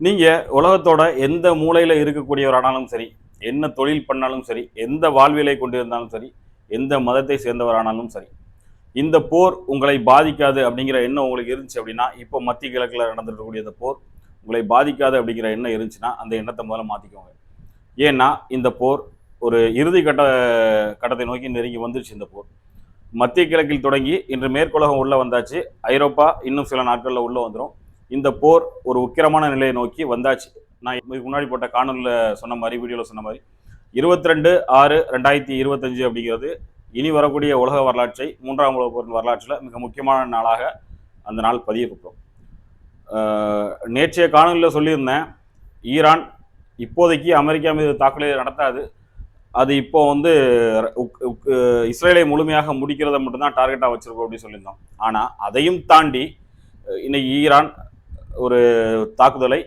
நீங்கள் உலகத்தோட எந்த மூலையில் இருக்கக்கூடியவரானாலும் சரி என்ன தொழில் பண்ணாலும் சரி எந்த வாழ்வியலை கொண்டிருந்தாலும் சரி எந்த மதத்தை சேர்ந்தவரானாலும் சரி இந்த போர் உங்களை பாதிக்காது அப்படிங்கிற எண்ணம் உங்களுக்கு இருந்துச்சு அப்படின்னா இப்போ மத்திய கிழக்கில் நடந்துருக்கக்கூடிய இந்த போர் உங்களை பாதிக்காது அப்படிங்கிற எண்ணம் இருந்துச்சுன்னா அந்த எண்ணத்தை முதல்ல மாற்றிக்கோங்க ஏன்னா இந்த போர் ஒரு இறுதி கட்ட கட்டத்தை நோக்கி நெருங்கி வந்துருச்சு இந்த போர். மத்திய கிழக்கில் தொடங்கி இன்று மேற்குலகம் உள்ளே வந்தாச்சு. ஐரோப்பா இன்னும் சில நாட்களில் உள்ளே வந்துடும் இந்த போர் ஒரு உக்கிரமான நிலையை நோக்கி வந்தாச்சு. நான் முன்னாடி போட்ட காணொலியில் சொன்ன மாதிரி வீடியோவில் சொன்ன மாதிரி இருபத்தி ரெண்டு ஆறு ரெண்டாயிரத்தி இருபத்தஞ்சு அப்படிங்கிறது இனி வரக்கூடிய உலக வரலாற்றை மூன்றாம் உலக போரின் வரலாற்றில் மிக முக்கியமான நாளாக அந்த நாள் பதியப்பட்டோம். நேற்றைய காணொலியில் சொல்லியிருந்தேன் ஈரான் இப்போதைக்கு அமெரிக்கா மீது தாக்குதலை நடத்தாது. அது இப்போ வந்து உக்- உக்- இஸ்ரேலை முழுமையாக முடிக்கிறத மட்டும்தான் டார்கெட்டாக வச்சுருக்கோம் அப்படின்னு சொல்லியிருந்தோம். ஆனால் அதையும் தாண்டி இன்னைக்கு ஈரான் ஒரு தாக்குதலை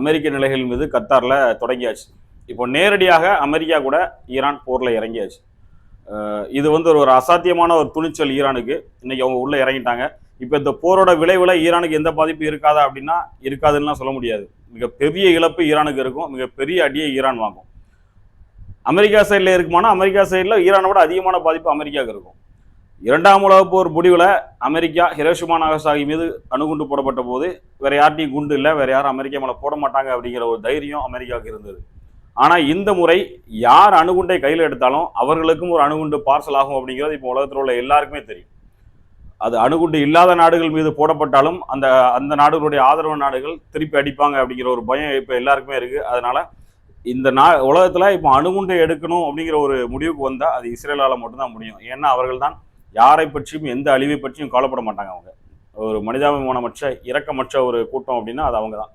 அமெரிக்க நிலைகள் மீது கத்தாரில் தொடங்கியாச்சு. இப்போ நேரடியாக அமெரிக்கா கூட ஈரான் போரில் இறங்கியாச்சு. இது வந்து ஒரு ஒரு அசாத்தியமான ஒரு துணிச்சல் ஈரானுக்கு. இன்னைக்கு அவங்க உள்ளே இறங்கிட்டாங்க. இப்போ இந்த போரோட விளைவில் ஈரானுக்கு எந்த பாதிப்பும் இருக்காதா அப்படின்னா இருக்காதுன்னா சொல்ல முடியாது. மிகப்பெரிய இழப்பு ஈரானுக்கு இருக்கும். மிகப்பெரிய அடியை ஈரான் வாங்கும். அமெரிக்கா சைடில் இருக்குமானா அமெரிக்கா சைடில் ஈரானை விட அதிகமான பாதிப்பு அமெரிக்காவுக்கு இருக்கும். இரண்டாம் உலகப் போர் முடிவில் அமெரிக்கா ஹிரோஷிமா நாகசாகி மீது அணுகுண்டு போடப்பட்ட போது வேற யார்ட்டையும் குண்டு இல்லை வேற யாரும் அமெரிக்கா மேலே போட மாட்டாங்க அப்படிங்கிற ஒரு தைரியம் அமெரிக்காவுக்கு இருந்தது. ஆனால் இந்த முறை யார் அணுகுண்டை கையில் எடுத்தாலும் அவர்களுக்கும் ஒரு அணுகுண்டு பார்சல் ஆகும் அப்படிங்கிறது இப்போ உலகத்தில் உள்ள எல்லாருக்குமே தெரியும். அது அணுகுண்டு இல்லாத நாடுகள் மீது போடப்பட்டாலும் அந்த அந்த நாடுகளுடைய ஆதரவு நாடுகள் திருப்பி அடிப்பாங்க அப்படிங்கிற ஒரு பயம் இப்போ எல்லாருக்குமே இருக்குது அதனால் இந்த நா உலகத்தில் இப்போ அணுகுண்டை எடுக்கணும் அப்படிங்கிற ஒரு முடிவுக்கு வந்தால் அது இஸ்ரேலால் மட்டும்தான் முடியும். ஏன்னா அவர்கள் தான் யாரை பற்றியும் எந்த அழிவை பற்றியும் கவலைப்பட மாட்டாங்க அவங்க. ஒரு மனிதாபிமானமற்ற இரக்கமற்ற ஒரு கூட்டம் அப்படின்னா அது அவங்க தான்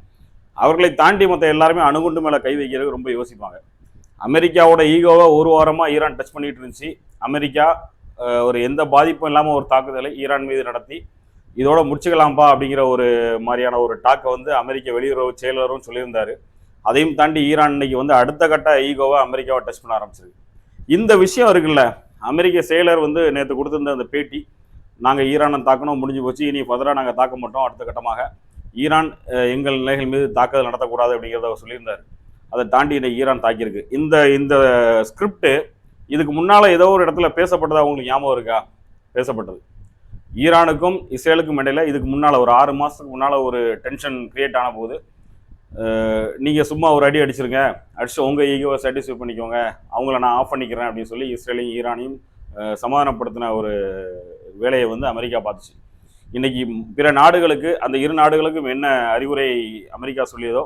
அவர்களை தாண்டி மற்ற எல்லாருமே அணுகுண்டு மேலே கை வைக்கிறதுக்கு ரொம்ப யோசிப்பாங்க. அமெரிக்காவோட ஈகோவை ஒரு வாரமாக ஈரான் டச் பண்ணிகிட்டு இருந்துச்சு. அமெரிக்கா ஒரு எந்த பாதிப்பும் இல்லாமல் ஒரு தாக்குதலை ஈரான் மீது நடத்தி இதோட முடிச்சுக்கலாம்ப்பா அப்படிங்கிற ஒரு மாதிரியான ஒரு டாக்கை வந்து அமெரிக்க வெளியுறவு செயலரும் சொல்லியிருந்தார். அதையும் தாண்டி ஈரான் இன்னைக்கு வந்து அடுத்த கட்ட ஈகோவை அமெரிக்காவை டச் பண்ண ஆரம்பிச்சிருக்கு. இந்த விஷயம் இருக்குல்ல அமெரிக்க செயலர் வந்து நேற்று கொடுத்திருந்த அந்த பேட்டி நாங்கள் ஈரானை தாக்கணும் முடிஞ்சு போச்சு இனி ஃபர்தராக நாங்கள் தாக்க மாட்டோம் அடுத்த கட்டமாக. ஈரான் எங்கள் நிலைகள் மீது தாக்குதல் நடத்தக்கூடாது அப்படிங்கிறத அவர் சொல்லியிருந்தார். அதை தாண்டி இன்னைக்கு ஈரான் தாக்கியிருக்கு. இந்த இந்த ஸ்கிரிப்டு இதுக்கு முன்னால் ஏதோ ஒரு இடத்துல பேசப்பட்டதா உங்களுக்கு ஞாபகம் இருக்கா? பேசப்பட்டது. ஈரானுக்கும் இஸ்ரேலுக்கும் இடையில இதுக்கு முன்னால் ஒரு ஆறு மாதத்துக்கு முன்னால் ஒரு டென்ஷன் க்ரியேட் ஆன போது நீங்கள் சும்மா ஒரு அடி அடிச்சிருங்க. அடிச்சு உங்கள் ஈகோவை சாட்டிஸ்ஃபை பண்ணிக்கோங்க. அவங்கள நான் ஆஃப் பண்ணிக்கிறேன் அப்படின்னு சொல்லி இஸ்ரேலையும் ஈரானையும் சமாதானப்படுத்தின ஒரு வேலையை வந்து அமெரிக்கா பார்த்துச்சு. இன்றைக்கி பிற நாடுகளுக்கு அந்த இரு நாடுகளுக்கும் என்ன அறிவுரை அமெரிக்கா சொல்லியதோ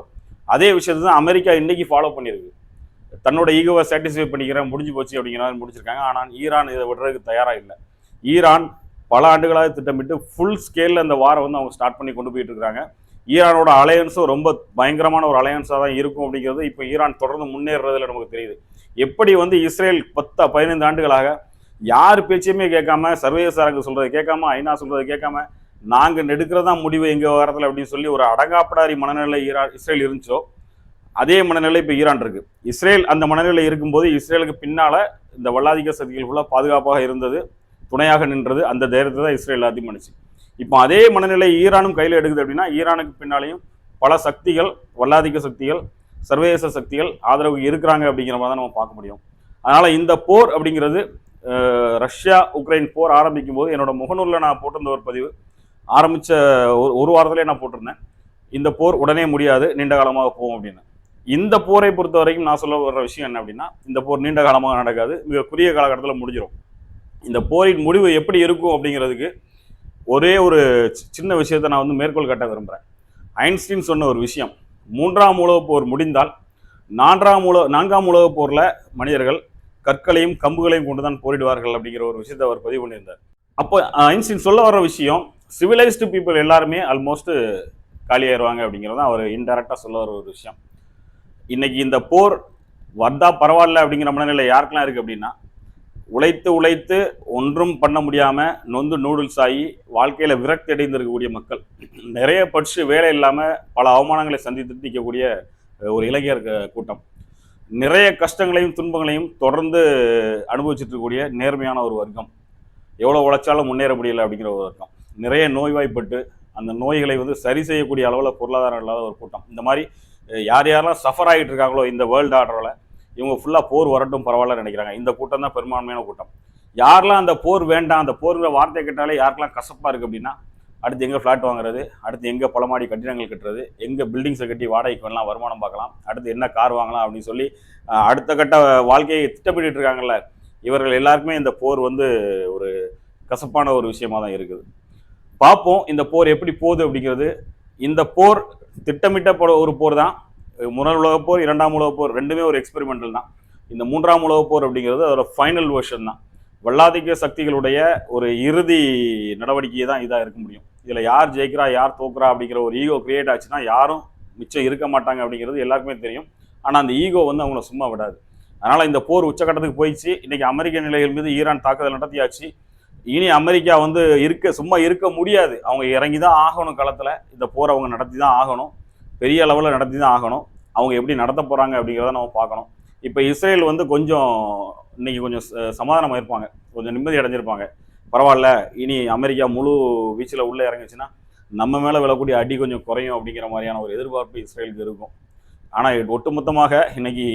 அதே விஷயத்தை தான் அமெரிக்கா இன்றைக்கி ஃபாலோ பண்ணியிருக்கு. தன்னோட ஈகோவை சாட்டிஸ்ஃபை பண்ணிக்கிறேன் முடிஞ்சு போச்சு அப்படிங்கிற மாதிரி முடிச்சிருக்காங்க. ஆனால் ஈரான் இதை விடுறதுக்கு தயாராக இல்லை. ஈரான் பல ஆண்டுகளாக திட்டமிட்டு ஃபுல் ஸ்கேலில் அந்த வாரை வந்து அவங்க ஸ்டார்ட் பண்ணி கொண்டு போயிட்டு இருக்கிறாங்க. ஈரானோட அலையன்ஸும் ரொம்ப பயங்கரமான ஒரு அலையன்ஸாக தான் இருக்கும் அப்படிங்கிறது இப்போ ஈரான் தொடர்ந்து முன்னேறதுல நமக்கு தெரியுது. எப்படி வந்து இஸ்ரேல் பத்து பதினைந்து ஆண்டுகளாக யார் பேச்சையுமே கேட்காம சர்வதேச அரங்கு சொல்கிறது கேட்காம ஐநா சொல்கிறது கேட்காம நாங்கள் நெடுக்கிறதா முடிவு எங்கள் வாரத்தில் அப்படின்னு சொல்லி ஒரு அடங்காப்படாரி மனநிலை ஈரா இஸ்ரேல் இருந்துச்சோ அதே மனநிலை இப்போ ஈரான் இருக்கு. இஸ்ரேல் அந்த மனநிலை இருக்கும்போது இஸ்ரேலுக்கு பின்னால் இந்த வல்லாதிக்க சக்திகள் ஃபுல்லாக பாதுகாப்பாக இருந்தது துணையாக நின்றது அந்த தைரியத்தை தான் இஸ்ரேல் எல்லாத்தையும் பண்ணுச்சு இப்போ அதே மனநிலை ஈரானும் கையில் எடுக்குது அப்படின்னா ஈரானுக்கு பின்னாலேயும் பல சக்திகள் வல்லாதிக்க சக்திகள் சர்வதேச சக்திகள் ஆதரவு இருக்கிறாங்க அப்படிங்கிற மாதிரி தான் நம்ம பார்க்க முடியும். அதனால் இந்த போர் அப்படிங்கிறது ரஷ்யா உக்ரைன் போர் ஆரம்பிக்கும் போது என்னோட முகநூலில் நான் போட்டிருந்த ஒரு பதிவு. ஆரம்பித்த ஒரு ஒரு வாரத்திலே நான் போட்டிருந்தேன். இந்த போர் உடனே முடியாது நீண்ட காலமாக போகும் அப்படின்னு. இந்த போரை பொறுத்த வரைக்கும் நான் சொல்ல வர்ற விஷயம் என்ன அப்படின்னா இந்த போர் நீண்ட காலமாக நடக்காது மிக குறுகிய காலகட்டத்தில் முடிஞ்சிடும் இந்த போரின் முடிவு எப்படி இருக்கும் அப்படிங்கிறதுக்கு ஒரே ஒரு சி- சின்ன விஷயத்தை நான் வந்து மேற்கோள் காட்ட விரும்புகிறேன் ஐன்ஸ்டீன் சொன்ன ஒரு விஷயம் மூன்றாம் உலகப் போர் முடிந்தால் நான்காம் உலக நான்காம் உலகப் போரில் மனிதர்கள் கற்களையும் கம்புகளையும் கொண்டு தான் போரிடுவார்கள் அப்படிங்கிற ஒரு விஷயத்தை அவர் பதிவு பண்ணியிருந்தார். அப்போ ஐன்ஸ்டீன் சொல்ல வர்ற விஷயம் சிவிலைஸ்டு பீப்புள் எல்லாருமே ஆல்மோஸ்ட்டு காலியாயிருவாங்க அப்படிங்கிறது தான் அவர் இன்டெரக்டாக சொல்ல வர ஒரு விஷயம். இன்றைக்கி இந்த போர் வந்தால் பரவாயில்ல அப்படிங்கிற மனநிலை யாருக்கெல்லாம் இருக்குது அப்படின்னா உழைத்து உழைத்து ஒன்றும் பண்ண முடியாமல் நொந்து நூடுல்ஸ் ஆகி வாழ்க்கையில் விரக்தி அடைந்திருக்கக்கூடிய மக்கள். நிறைய படித்து வேலை இல்லாமல் பல அவமானங்களை சந்தித்து நிற்கக்கூடிய ஒரு இளைஞர் கூட்டம். நிறைய கஷ்டங்களையும் துன்பங்களையும் தொடர்ந்து அனுபவிச்சுட்டு இருக்கக்கூடிய நேர்மையான ஒரு வர்க்கம். எவ்வளோ உழைச்சாலும் முன்னேற முடியல அப்படிங்கிற ஒரு வர்க்கம். நிறைய நோய்வாய்ப்பட்டு அந்த நோய்களை வந்து சரி செய்யக்கூடிய அளவில் பொருளாதாரம் இல்லாத ஒரு கூட்டம். இந்த மாதிரி யார் யாரெல்லாம் சஃபர் ஆகிட்டு இருக்காங்களோ இந்த வேர்ல்டு ஆர்டரில் இவங்க ஃபுல்லாக போர் வரட்டும் பரவாயில்ல நினைக்கிறாங்க. இந்த கூட்டம் தான் பெரும்பான்மையான கூட்டம். யாரெல்லாம் அந்த போர் வேண்டாம் அந்த போருங்கிற வார்த்தை கேட்டாலே யாருக்கெல்லாம் கசப்பாக இருக்குது அப்படின்னா அடுத்து எங்கே ஃப்ளாட் வாங்குறது அடுத்து எங்கே பலமாடி கட்டிடங்கள் கட்டுறது எங்கே பில்டிங்ஸை கட்டி வாடகைக்கு வரலாம் வருமானம் பார்க்கலாம் அடுத்து என்ன கார் வாங்கலாம் அப்படின்னு சொல்லி அடுத்த கட்ட வாழ்க்கையை திட்டமிட்டு இருக்காங்கல்ல இவர்கள் எல்லாருக்குமே இந்த போர் வந்து ஒரு கசப்பான ஒரு விஷயமா தான் இருக்குது. பார்ப்போம் இந்த போர் எப்படி போகுது அப்படிங்கிறது. இந்த போர் திட்டமிட்ட ஒரு போர் தான் முதல் உலகப் போர் இரண்டாம் உலகப் போர் ரெண்டுமே ஒரு எக்ஸ்பெரிமெண்டல் தான். இந்த மூன்றாம் உலகப் போர் அப்படிங்கிறது அதோட ஃபைனல் வேர்ஷன் தான். வல்லாதிக்க சக்திகளுடைய ஒரு இறுதி நடவடிக்கையை தான் இதாக இருக்க முடியும். இதில் யார் ஜெயிக்கிறா யார் தோக்குறா அப்படிங்கிற ஒரு ஈகோ கிரியேட் ஆச்சுன்னா யாரும் மிச்சம் இருக்க மாட்டாங்க அப்படிங்கிறது எல்லாருக்குமே தெரியும். ஆனால் அந்த ஈகோ வந்து அவங்கள சும்மா விடாது. அதனால் இந்த போர் உச்சக்கட்டத்துக்கு போயிடுச்சு. இன்றைக்கி அமெரிக்க நிலைகள் மீது ஈரான் தாக்குதல் நடத்தியாச்சு. இனி அமெரிக்கா வந்து இருக்க சும்மா இருக்க முடியாது. அவங்க இறங்கி தான் ஆகணும் களத்தில். இந்த போரை அவங்க நடத்தி தான் ஆகணும். பெரிய அளவில் நடத்தி தான் ஆகணும். அவங்க எப்படி நடத்த போகிறாங்க அப்படிங்கிறத நம்ம பார்க்கணும். இப்போ இஸ்ரேல் வந்து கொஞ்சம் இன்னைக்கு கொஞ்சம் ச- இருப்பாங்க கொஞ்சம் நிம்மதி அடைஞ்சிருப்பாங்க. பரவாயில்ல இனி அமெரிக்கா முழு வீச்சில் உள்ளே இறங்குச்சுன்னா நம்ம மேலே விழக்கூடிய அடி கொஞ்சம் குறையும் அப்படிங்கிற மாதிரியான ஒரு எதிர்பார்ப்பு இஸ்ரேலுக்கு இருக்கும். ஆனால் ஒட்டுமொத்தமாக இன்னைக்கு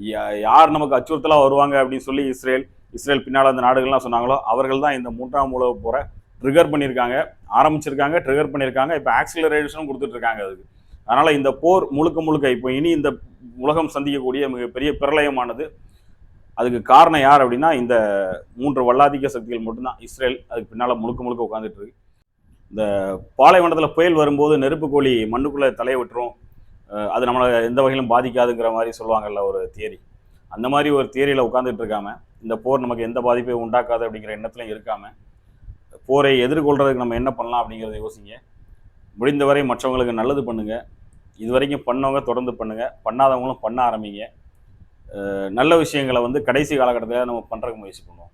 யா- யார் நமக்கு அச்சுறுத்தலாக வருவாங்க அப்படின்னு சொல்லி இஸ்ரேல் இஸ்ரேல் பின்னால் அந்த நாடுகள்லாம் சொன்னாங்களோ அவர்கள் தான் இந்த மூன்றாம் உலக போகிற ட்ரிகர் பண்ணியிருக்காங்க ஆரம்பிச்சிருக்காங்க ட்ரிகர் பண்ணியிருக்காங்க. இப்போ ஆக்சிலரேஷனும் கொடுத்துட்ருக்காங்க அதுக்கு. அதனால் இந்த போர் முழுக்க முழுக்க இப்போ இனி இந்த உலகம் சந்திக்கக்கூடிய மிகப்பெரிய பிரளயமானது. அதுக்கு காரணம் யார் அப்படின்னா இந்த மூன்று வல்லாதிக்க சக்திகள் மட்டும்தான். இஸ்ரேல் அதுக்கு பின்னால் முழுக்க முழுக்க உட்காந்துட்டு இருக்கு. இந்த பாலைவனத்தில் புயல் வரும்போது நெருப்பு கோழி மண்ணுக்குள்ளே தலையை விட்டுரும். அது நம்மளை எந்த வகையிலும் பாதிக்காதுங்கிற மாதிரி சொல்லுவாங்கல்ல ஒரு தியரி. அந்த மாதிரி ஒரு தியரியில் உட்காந்துட்டு இருக்காம இந்த போர் நமக்கு எந்த பாதிப்பையும் உண்டாக்காது அப்படிங்கிற எண்ணத்துலையும் இருக்காமல் போரை எதிர்கொள்கிறதுக்கு நம்ம என்ன பண்ணலாம் அப்படிங்கிறத யோசிங்க. முடிந்தவரை மற்றவங்களுக்கு நல்லது பண்ணுங்கள் இது வரைக்கும் பண்ணவங்க தொடர்ந்து பண்ணுங்கள் பண்ணாதவங்களும் பண்ண ஆரம்பிங்க. நல்ல விஷயங்களை வந்து கடைசி காலகட்டத்தில் நம்ம பண்ணுறதுக்கு முயற்சி பண்ணுவோம்.